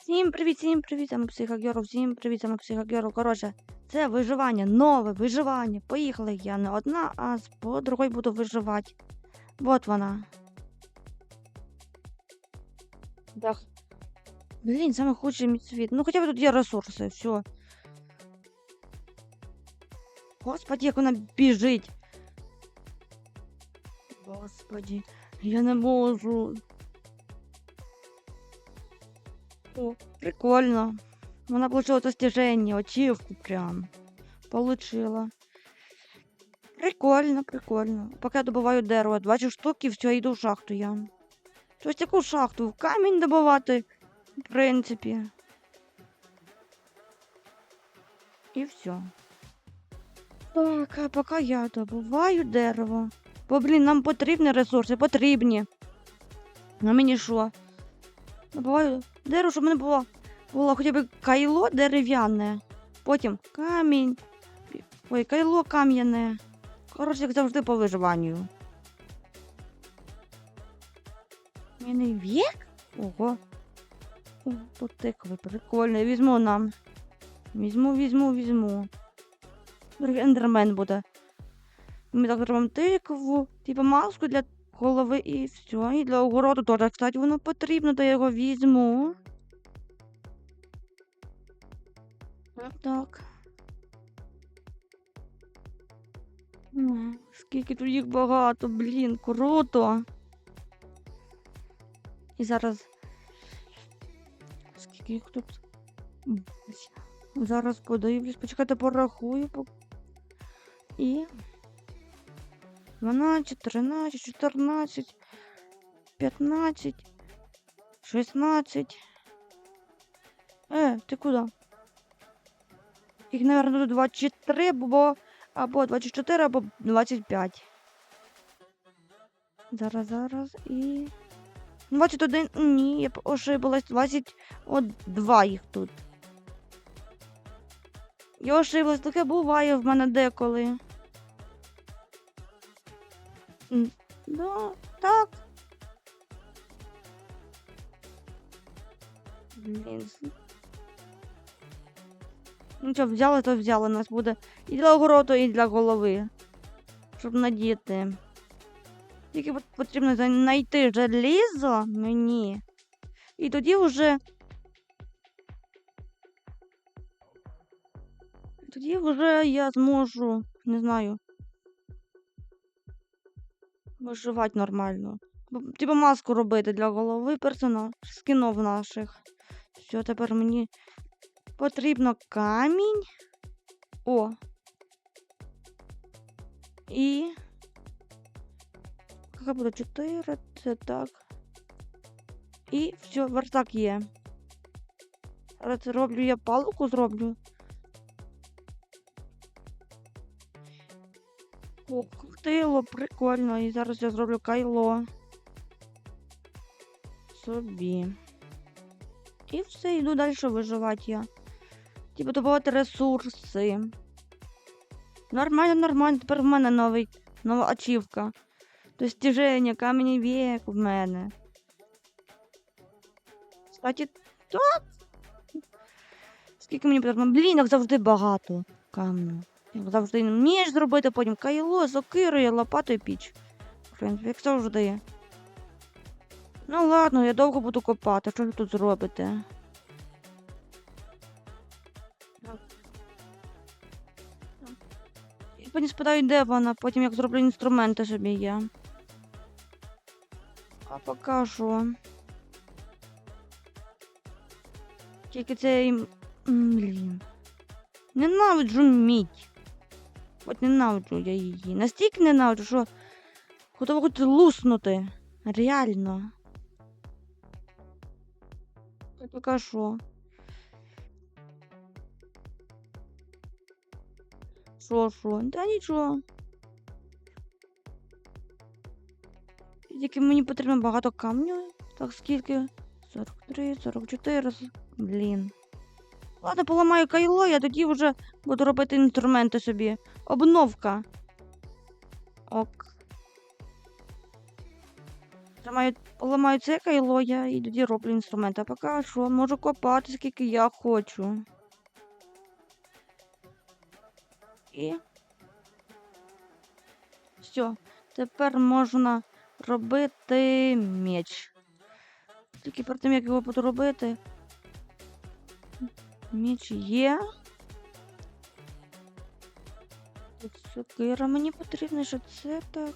Всім привіт, всім привіт, саме психогеру, всім привіт, саме психогеру. Коротше, це виживання, нове виживання. Поїхали я не одна, а з подругою буду виживати. Вот вона. Да. Блін, саме худший мій світ. Ну хоча б тут є ресурси, все. Господи, як вона біжить. Господи, я не можу. О, прикольно. Вона получила достижение, ачивку прям. Получила. Прикольно, прикольно. Поки я добуваю дерево, 20 штук і все, йду в шахту я. Тобто яку шахту? Камінь добувати, в принципі. І все. Так, а поки я добуваю дерево. Бо, блін, нам потрібні ресурси, потрібні. На мені що? Добуваю дерево, щоб в мене було, було хоча б кайло дерев'яне. Потім камінь. Ой, кайло кам'яне. Коротше, як завжди по виживанню. Міний вік? Ого. О, тут тикви, прикольно. Візьму нам. Візьму, візьму, візьму. Другий ендермен буде. Ми так зробимо тикву, типу маску для голови і все. І для огороду теж, кстати, воно потрібно, то я його візьму. Так. Скільки тут їх багато, блін, круто. І зараз. Скільки їх тут? Зараз подивлюсь, почекайте, порахую. І. 12, 13, 14, 15, 16. Е, ти куди? Їх, наверное, тут 24, або, або 24, або 25. Зараз, зараз і. 21. Ні, я ошибалась. 22 їх тут. Я ошиблась, таке буває в мене деколи. Да, так. Блін. Ну що, взяли, то взяли. У нас буде і для огороду, і для голови. Щоб надіти. Тільки потрібно знайти желізо мені. І тоді вже. Тоді вже я зможу, не знаю. Виживати нормально. Типа маску робити для голови персонаж, скінов наших. Все, тепер мені потрібно камінь. О. І. Яка буде 4, це так. І все, верстак є. Зараз роблю я палку зроблю. О, коктейло, прикольно. І зараз я зроблю кайло. Собі. І все, йду далі виживати я. Типу добувати ресурси. Нормально, нормально. Тепер в мене новий, нова ачівка. Достіження, камінь вік в мене. Кстати, так. Скільки мені потрібно? Блін, як завжди багато камню. Завжди вмієш зробити, потім кайло, сокирою, лопатою піч. Як завжди. Ну ладно, я довго буду копати. Що ви тут зробите? Я потім спитаю, де вона, потім як зроблю інструменти собі я. А покажу. Тільки це їм. Блін. Ненавиджу мідь. От ненавиджу я її. Настільки ненавиджу, що готова хоч луснути. Реально. Я покажу. Що, що? Та нічого. Тільки мені потрібно багато камню. Так скільки? 43, 44. Блін. Ладно, поламаю кайло, я тоді вже буду робити інструменти собі. Обновка. Ок. Тримаю, ламаю це кайло, я і тоді роблю інструмент. А поки що, можу копати, скільки я хочу. І. Все, тепер можна робити меч. Тільки перед тим, як його буду робити. Меч є. Тут сокира мені потрібно, що це так.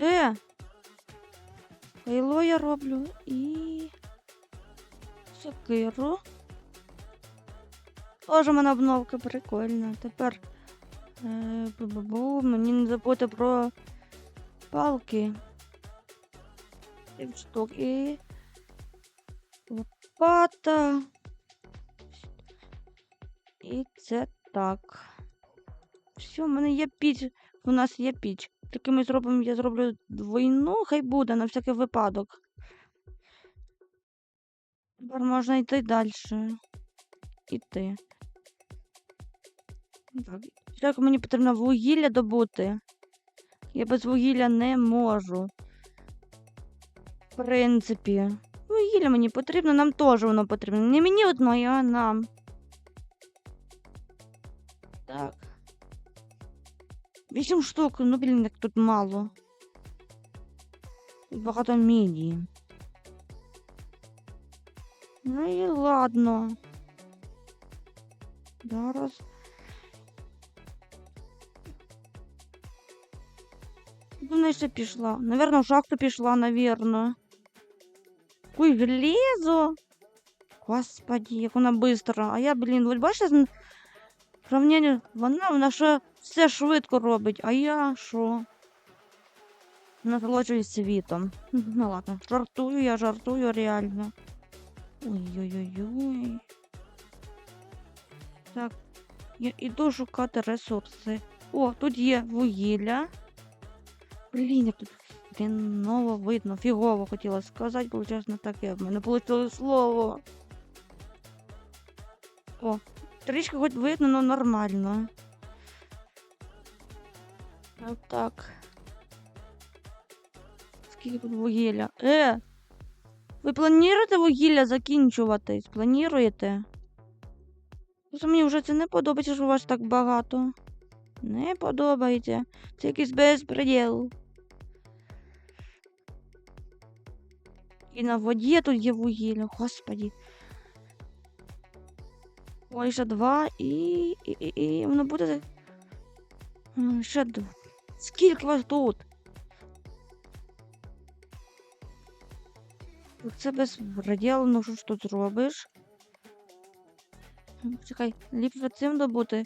Е! Кайло я роблю і. Сокиру. Тоже в мене обновка прикольна. Тепер. Е, бу-бу-бу, мені не забути про палки. Штук і. Лопата. І це так. Все, в мене є піч. У нас є піч. Таки ми зробимо, я зроблю двойну, хай буде на всякий випадок. Тепер можна йти далі. Іти. Так. Як мені потрібно вугілля добути. Я без вугілля не можу. В принципі. Вугілля мені потрібно, нам теж воно потрібно. Не мені одної, а нам. Вісім штук, ну блін, як тут мало. Тут багато мідії. Ну і ладно. Зараз. Вона ще пішла. Наверно, в шахту пішла, наверно. Ой, железо. Господи, як вона быстро. А я, блін, ви бачите, з- вона, вона ще все швидко робить, а я що? Насолоджуюсь світом. Ну ладно, жартую, я жартую реально. Ой-ой-ой-ой. Так, я іду шукати ресурси. О, тут є вугілля. Блін, як тут хреново видно, фігово хотіла сказати, бо чесно таке, в мене вийшло слово. О, трішки хоч видно, але нормально. От так. Скільки тут вугілля? Е! Ви плануєте вугілля закінчуватись? Плануєте? Просто мені вже це не подобається, що у вас так багато. Не подобається. Це якийсь безпреділ. І на воді тут є вугілля, господі. Ще два і. і, і, і воно буде. Ще два. Скільки вас тут? Це безпреділ, ну що ж тут зробиш? Чекай, ліпше цим добути,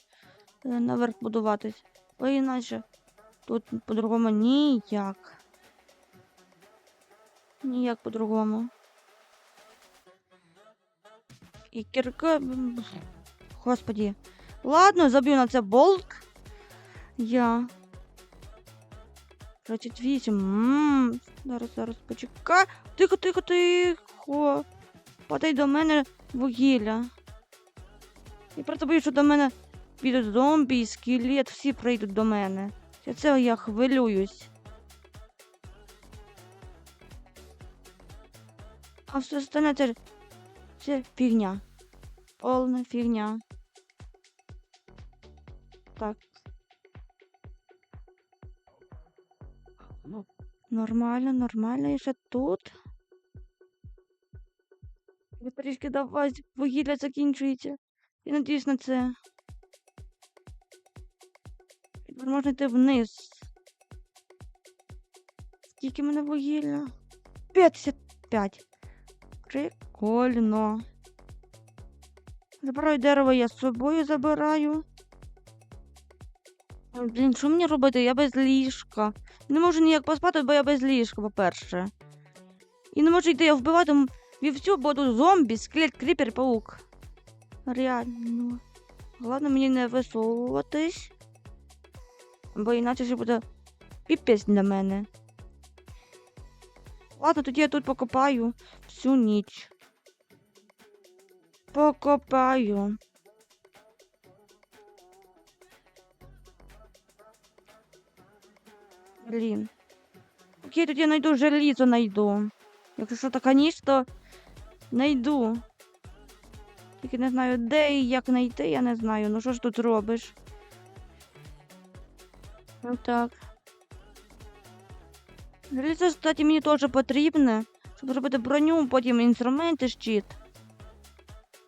е, наверх будуватись. Бо іначе тут по-другому ніяк. Ніяк по-другому. І кірка. Господі. Ладно, заб'ю на це болт. Я. 28. Ммм. Зараз, зараз почекай. Тихо, тихо, тихо. Падай до мене вугілля. І просто боюсь, що до мене підуть зомбі, і скелет, всі прийдуть до мене. Я це я хвилююсь. А все остальне це, це фігня. Повна фігня. Так. Нормально, нормально, і ще тут. Ви трішки давай, вугілля закінчується. Я надіюсь на це. Тепер можна йти вниз. Скільки мене вугілля? 55. Прикольно. Забираю дерево, я з собою забираю. Блін, що мені робити? Я без ліжка. Не можу ніяк поспати, бо я без ліжка, по-перше. І не можу йти я вбивати вівцю, бо тут зомбі, скелет, кріпер, паук. Реально. Головне мені не висовуватись. Бо іначе ще буде піпець для мене. Ладно, тоді я тут покопаю всю ніч. Покопаю. Окей, тоді я знайду желізо знайду. Якщо що така то знайду. Тільки не знаю, де і як знайти, я не знаю. Ну що ж тут робиш? Ну так. Желізо, кстати, мені теж потрібне, щоб зробити броню, потім інструменти, щит.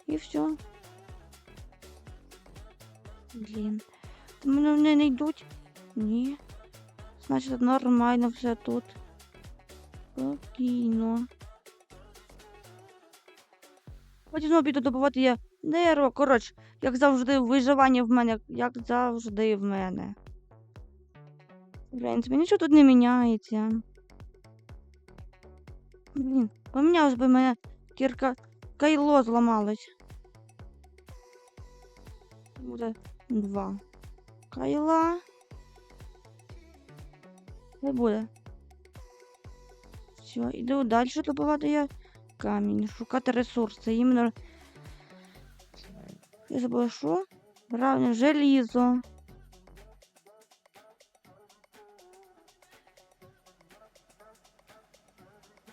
І все. Блін. Мене не йдуть? Ні. Значить, нормально все тут. Спокійно. Потім знову піду добувати я дерево. Коротше, як завжди, виживання в мене, як завжди в мене. Принципі, нічого тут не міняється. Блін, помінялось би мене кірка кайло зламалось. Буде два. Кайла. Не буде. Все, іду далі добувати я камінь. Шукати ресурси. Іменно. Я забула, що? Правильно, желізо.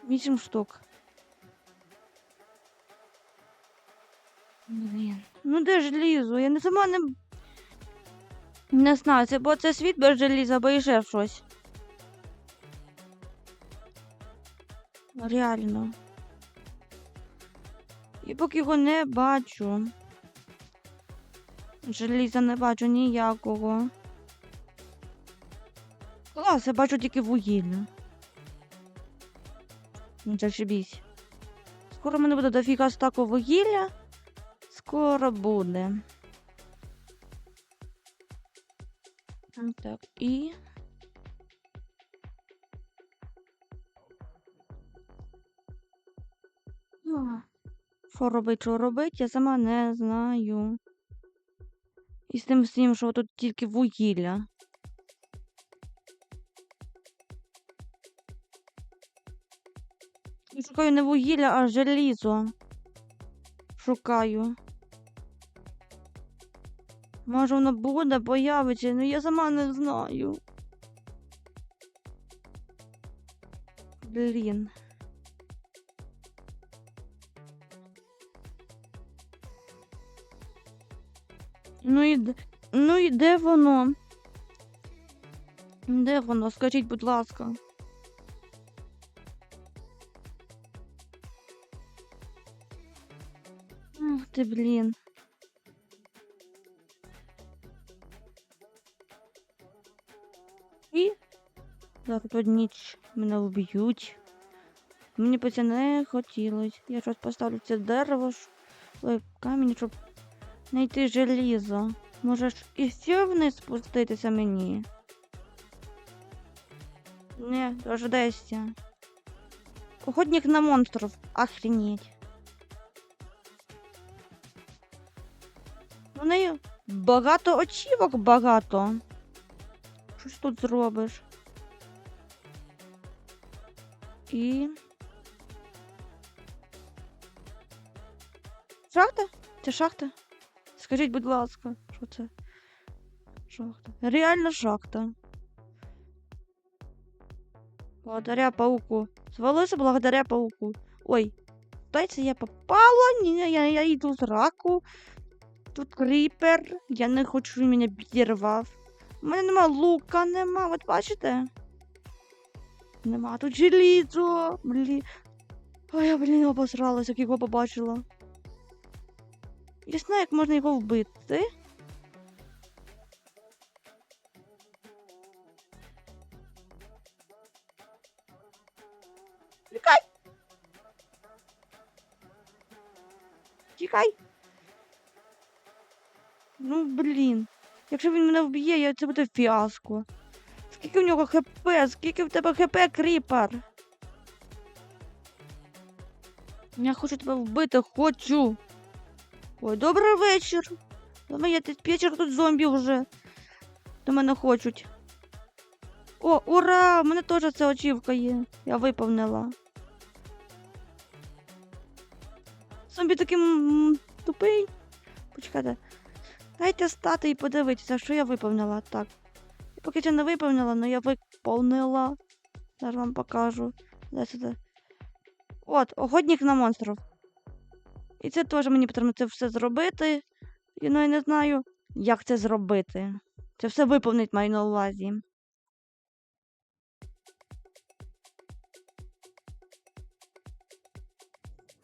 Вісім штук. Блін. Ну де желізо? Я не сама не. Не знаю, це бо це світ без желіза, або іще щось. Реально. І поки його не бачу. Желіза не бачу ніякого. Клас, я бачу тільки вугілля. Ну, Зашибісь. Скоро мене буде дофіга стаку вугілля. Скоро буде. Так, і. Що робить, що робить, я сама не знаю. І з тим всім, що тут тільки вугілля. Шукаю не вугілля, а желізо. Шукаю. Може воно буде, появиться, ну я сама не знаю. Блін. Ну і ну і де воно? Де воно? Скажіть, будь ласка. Ах ти, блін. І зараз тут ніч мене вб'ють. Мені б це не хотілося. Я щось поставлю це дерево, камінь, щоб знайти желізо. Може ж і все вниз спуститися мені? Не, дождайся. Охотник на монстров. Охренеть. У неї багато очівок багато. Щось тут зробиш. І. Шахта? Це шахта? Скажіть, будь ласка, що це? Шахта. Реально шахта. Благодаря пауку. Звалося благодаря пауку. Ой, дайте я попала. Ні, я, я йду з раку. Тут кріпер. Я не хочу, він мене підірвав. У мене нема лука, нема, от бачите? Нема тут желізо. Блін. Ой, я, блін, обосралась, як його побачила. Я знаю, як можна його вбити. Тікай! Тікай! Ну, блін. Якщо він мене вб'є, я це буде фіаско. Скільки в нього хп? Скільки в тебе хп, кріпер? Я хочу тебе вбити, хочу. Ой, добрий вечір. До мене вечір тут зомбі вже. До мене хочуть. О, ура! У мене теж ця очівка є. Я виповнила. Зомбі такий тупий. Почекайте. Дайте стати і подивитися, що я виповнила. Так. Поки я не виповнила, але я виповнила. Зараз вам покажу. Де це? це? От, охотник на монстрів. І це теж мені потрібно це все зробити. І ну я не знаю, як це зробити. Це все виповнить маю на увазі.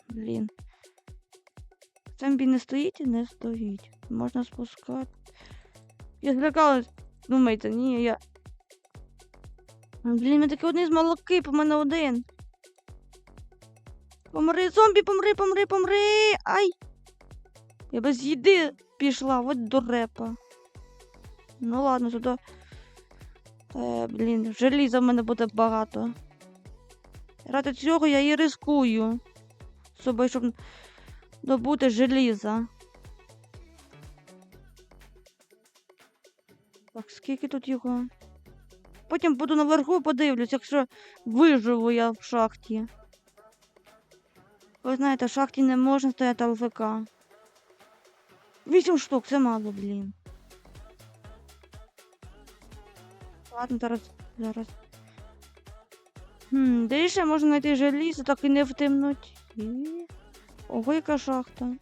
Блін. Цембі не стоїть і не стоїть. Можна спускати. Я злякалась. Думаєте, ні, я. Блін, ми такі одні з молоки, по мене один. Помри, зомбі, помри, помри, помри. Ай! Я без їди пішла, от дурепа. Ну ладно, туди. Е, блін, желіза в мене буде багато. Ради цього я і рискую. З собою, щоб добути желіза. Так, скільки тут його? Потім буду наверху подивлюсь, якщо виживу я в шахті. Ви знаєте, в шахті не можна стояти ЛВК. Вісім штук, це мало, блін. Ладно, зараз, зараз. Хм, де ще можна знайти желізо, так і не в темноті. Ого, яка шахта.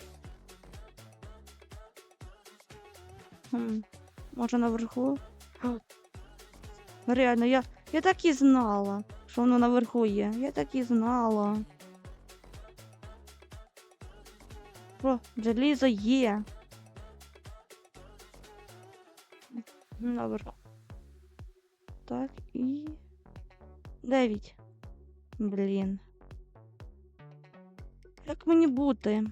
Хм, може наверху? Реально, я, я так і знала, що воно наверху є. Я так і знала. О, желізо є. Наверху. Так, і. Дев'ять. Блін. Як мені бути?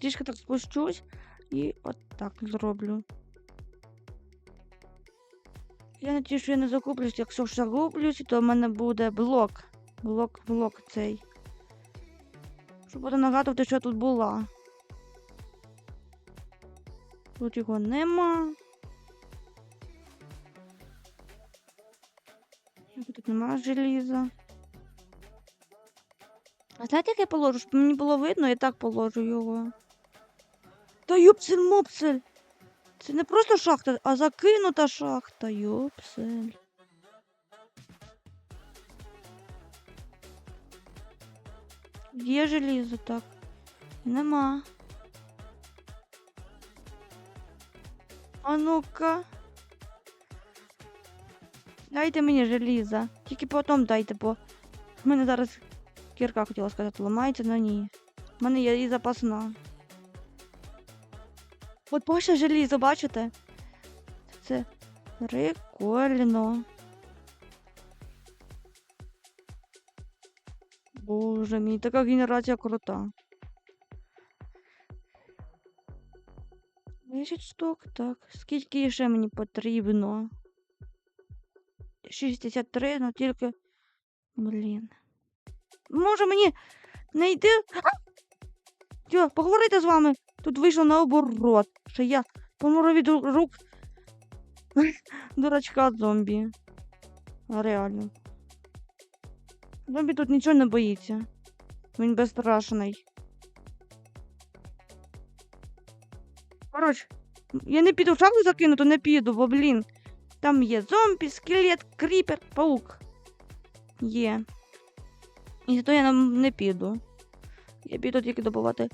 Трішки так спущусь і от так зроблю. Я надію, що я не закуплюсь. Якщо ж загублюсь, то в мене буде блок. Блок, блок цей. Щоб буде нагадувати, що я тут була. Тут його нема. Тут нема желіза. А знаєте, як я положу? Щоб мені було видно, я так положу його. Та юпсель мопсель. Це не просто шахта, а закинута шахта, юпсель. Є желізо, так. Нема. А ну-ка. Дайте мені желізо. Тільки потім дайте, бо в мене зараз кірка хотіла сказати, ламається, але ні. В мене є і запасна. От бачите желізо, бачите? Це прикольно. Боже мій, така генерація крута. 10 штук, так. Скільки ще мені потрібно? 63, ну тільки. Блін. Може мені не йти. Що, поговорити з вами? Тут вийшло наоборот, що я помру від рук дурачка зомбі. Реально. Зомбі тут нічого не боїться. Він безстрашний. Коротше, я не піду в шахту закинути, не піду, бо, блін. Там є зомбі, скелет, кріпер, паук. Є. І зато я нам не піду. Я піду тільки добувати.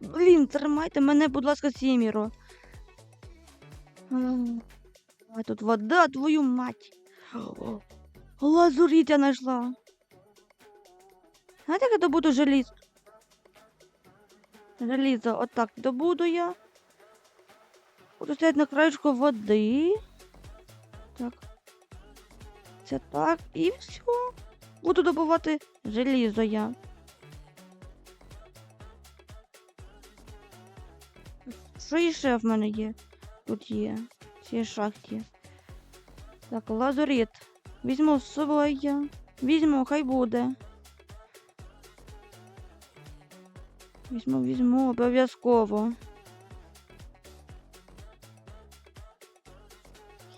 Блін, тримайте мене, будь ласка, сіміро. А тут вода, твою мать. О, я знайшла. Знаєте, як я добуду желіз? Желізо, отак добуду я. Буду стояти на краєчку води. Так. Це так. І все. Буду добувати желізо я. Що іще в мене є? Тут є. В цій шахті. Так, лазурит. Візьму з собою. Візьму, хай буде. Візьму, візьму, обов'язково.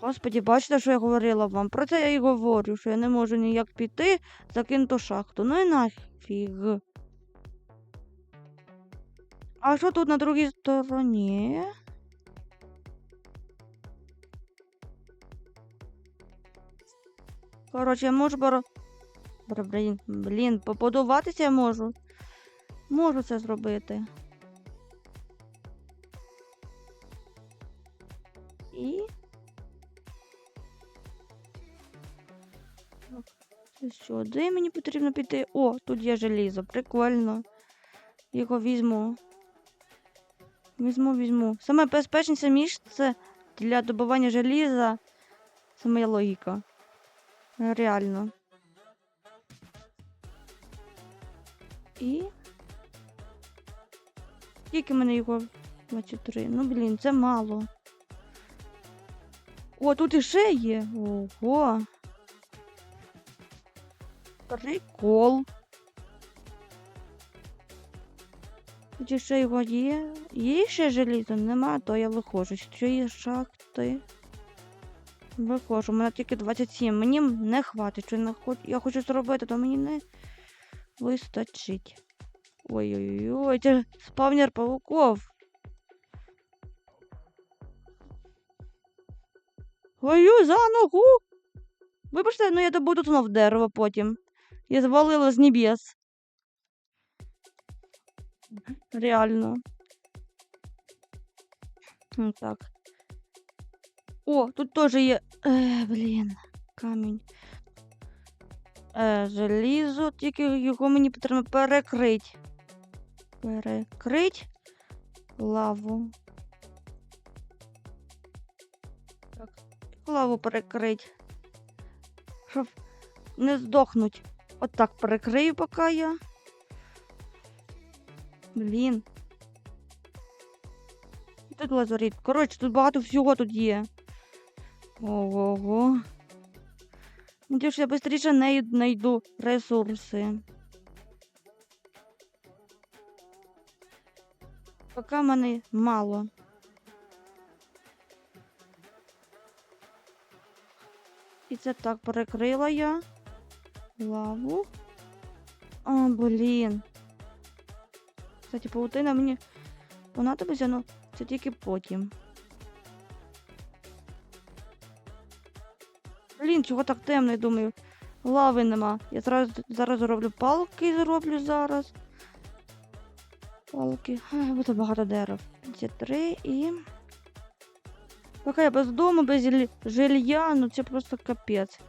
Господі, бачите, що я говорила вам? Про це я і говорю, що я не можу ніяк піти, закинуту шахту. Ну і нафіг. А що тут на другій стороні? Коротше, я можу боро... Блін, блін, побудуватися я можу. Можу це зробити. І. Де мені потрібно піти? О, тут є желізо. Прикольно. Його візьму. Візьму, візьму. Саме безпечніше місце для добування желіза. Це моя логіка. Реально. І. Скільки в мене його 23? Ну, блін, це мало. О, тут іще є. Ого. Прикол. Тут ще його є. Є ще желізо? Нема, то я виходжу. Що є шахти? Виходжу, у мене тільки 27. Мені не хватить. Що я, хочу зробити, то мені не вистачить. Ой-ой-ой, це спавнер пауков. Ой, за ногу. Вибачте, ну я добуду знов дерево потім. Я звалила з небес. Реально. Так. О, тут теж є. Е, блін, камінь. Е, желізо, тільки його мені потрібно перекрити. Перекрить лаву. Так, лаву перекрить. Щоб не здохнуть. От так перекрию поки я. Блін. Тут лазурит. Коротше, тут багато всього тут є. Ого. Надіюсь, я швидше не знайду ресурси. Поки мене мало. І це так перекрила я. Лаву. О, блін. Кстати, паутина мені понадобиться, ну це тільки потім. Блін, чого так темно, я думаю. Лави нема. Я зараз, зараз зроблю палки, зроблю зараз. Палки. Буде багато дерев. Це три і. Поки я без дому, без жилья, ну це просто капець.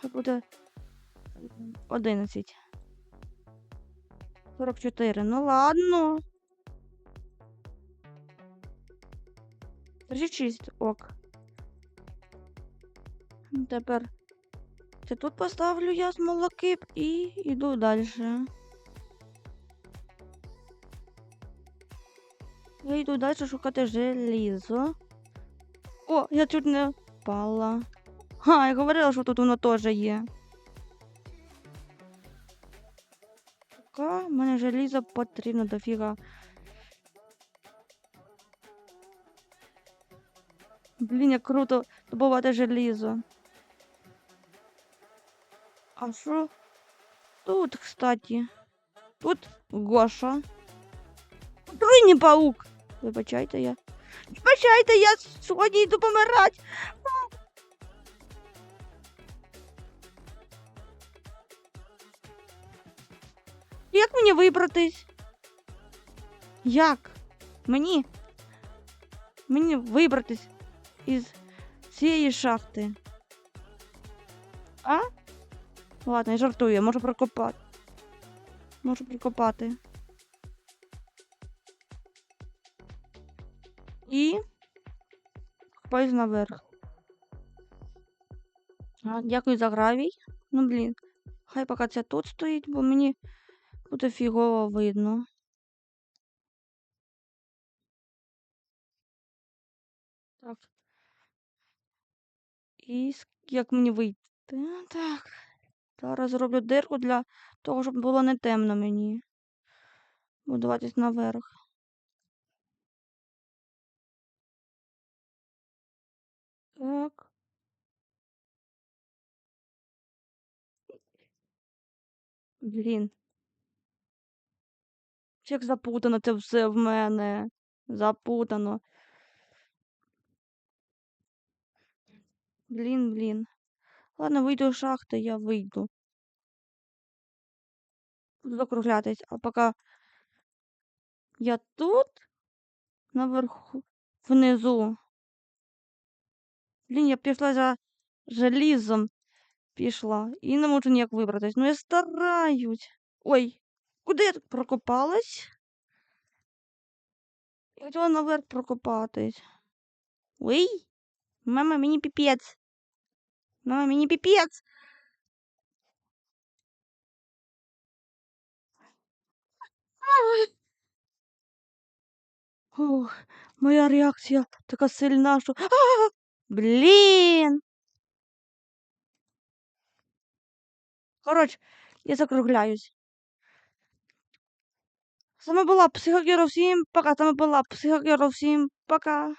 Хай буде 11. 44. Ну ладно. 36. Ок. Тепер це тут поставлю я смолокип і йду далі. Я йду далі шукати желізо. О, я чуть не впала. Ха, я говорила, що тут воно теж є. В мене желізо потрібно дофіга. Блін, як круто добувати желізо. А що? Тут, кстати. Тут Гоша. Тройний паук. Вибачайте я. Вибачайте, я сьогодні йду помирати. Як мені вибратись? Як? Мені? Мені вибратись із цієї шахти. А? Ладно, я жартую, я можу прокопати. Можу прокопати. І копаюсь наверх. А, дякую за гравій. Ну, блін. Хай поки це тут стоїть, бо мені буде фігово видно. Так. І як мені вийти? Так. Зараз зроблю дирку для того, щоб було не темно мені. Будуватись наверх. Так. Блін. Як запутано це все в мене. Запутано. Блін, блін. Ладно, вийду з шахти, я вийду. Буду закруглятись, а поки я тут, наверху, внизу. Блін, я пішла за желізом. Пішла. І не можу ніяк вибратись. Ну я стараюсь. Ой, куди я тут прокопалась? Я хотіла наверх прокопатись. Ой, мама, мені піпець. Мама, мені піпець. Ох, моя реакція така сильна, що. А! Блін. Коротше, я закругляюсь. З вами була Психогеро всім пока. З вами була Психогеро всім пока.